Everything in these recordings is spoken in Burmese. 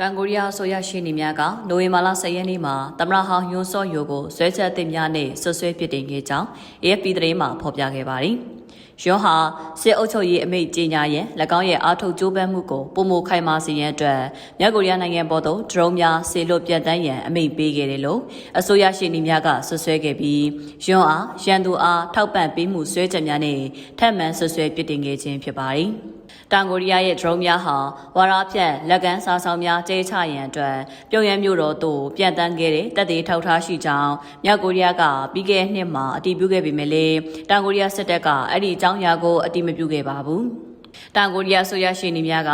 တန်ကိုရီးယားအစိုးရရှိနေများကနိုဝင်ဘာလ10ရက်နေ့မှာသမရဟောင်းယွန်းစော့ယိုကိုဆွဲချက်အသစ်များနဲ့ဆွဆွဲပစ်တင်ခဲ့ကြောင်း AFP သတင်းမှာဖော်ပြခဲ့ပါတယ်။ယွန်းဟာစစ်အုပ်ချုပ်ရေးအမိန့်ကြေညာရန်၎င်းရဲ့အားထုတ်ကြိုးပမ်းမှုကိုပုံမခိုင်မာစေရန်အတွက်မြောက်ကိုရီးယားနိုင်ငံပေါ်သို့ဒရုန်းများဆေလွတ်ပြတ်တန်းရန်အမိန့်ပေးခဲ့တယ်လို့အစိုးရရှိနေများကဆွဆွဲခဲ့ပြီးယွန်းအားရန်သူအားထောက်ပံ့ပေးမှုဆွဲချက်များနဲ့ထပ်မံဆွဆွဲပစ်တင်ခဲ့ခြင်းဖြစ်ပါတယ်။ တောင်ကိုရီးယားရဲ့ drone များဟာဝါရာဖြန့်လက်ကမ်းစားဆောင်များကျဲချရန်အတွက်ပြုံရန်မြို့တော်သို့ပြန်တန်းခဲ့တဲ့တပ်သေးထောက်ထားရှိကြောင်းမြောက်ကိုရီးယားကပြီးခဲ့တဲ့နှစ်မှာအတည်ပြုခဲ့ပေမဲ့လည်းတောင်ကိုရီးယားစစ်တပ်ကအဲ့ဒီအကြောင်းအရာကိုအတည်မပြုခဲ့ပါဘူး။တောင်ကိုရီးယားဆိုရရှိနေများက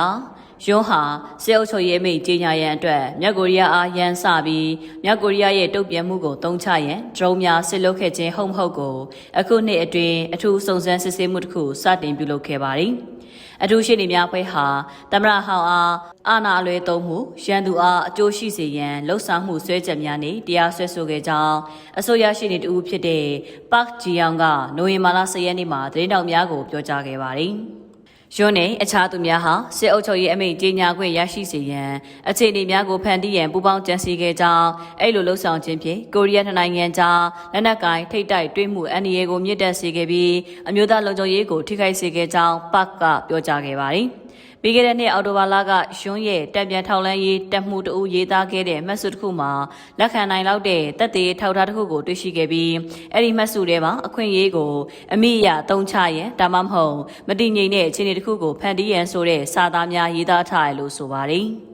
ယွန်းဟာစစ်အုပ်ချုပ်ရေးအမိန့်ကြီးညာရန်အတွက်မြောက်ကိုရီးယားအားရန်စပြီးမြောက်ကိုရီးယားရဲ့တုံ့ပြန်မှုကိုတုံ့ချရန် drone များဆစ်လုခဲ့ခြင်းဟုတ်မဟုတ်ကိုအခုနှစ်အတွင်းအထူးစုံစမ်းစစ်ဆေးမှုတစ်ခုစတင်ပြုလုပ်ခဲ့ပါတယ်။ အထူးရှိနေများဖွဲ့ဟာတမရဟောင်းအားအာနာအလွဲသုံးမှုရန်သူအားအကျိုးရှိစေရန်လှုံ့ဆော်မှုဆွဲချက်များနဲ့တရားစွဲဆိုခဲ့ကြောင်းအစိုးရရှိနေတူဖြစ်တဲ့ပါကဂျီယောင်ကနိုဝင်ဘာလ10ရက်နေ့မှာသတင်းတောက်များကိုပြောကြားခဲ့ပါတယ်။ ယွန်းနဲ့အခြားသူများဟာစစ်အုပ်ချုပ်ရေးအမိန့်ကြေညာခွင့်ရရှိစေရန်အခြေအနေများကိုဖန်တီးရန်ပူးပေါင်းကြံစည်ခဲ့ကြောင်းအဲ့လိုလှုံ့ဆော်ခြင်းဖြင့်ကိုရီးယားနိုင်ငံကြားလက်နက်ကိုင်ထိတ်တိုက်တွင်းမှုအန်ဒီယေကိုမြင့်တက်စေခဲ့ပြီးအမျိုးသားလုံခြုံရေးကိုထိခိုက်စေခဲ့ကြောင်းပတ်ကပြောကြားခဲ့ပါတယ်။ ပြီးခဲ့တဲ့နှစ်အောက်တိုဘာလကရွှန်းရဲ့တပ်ပြန်ထောက်လန်းရေးတပ်မှုတအူရေးသားခဲ့တဲ့မှတ်စုတစ်ခုမှာလက်ခံနိုင်လောက်တဲ့တပ်သေးထောက်ထားတစ်ခုကိုတွေ့ရှိခဲ့ပြီးအဲ့ဒီမှတ်စုထဲမှာအခွင့်အရေးကိုအမိအယသုံးချရန်ဒါမှမဟုတ်မတည်ငြိမ်တဲ့အခြေအနေတစ်ခုကိုဖန်တီးရန်ဆိုတဲ့စာသားများရေးသားထားရလို့ဆိုပါတယ်။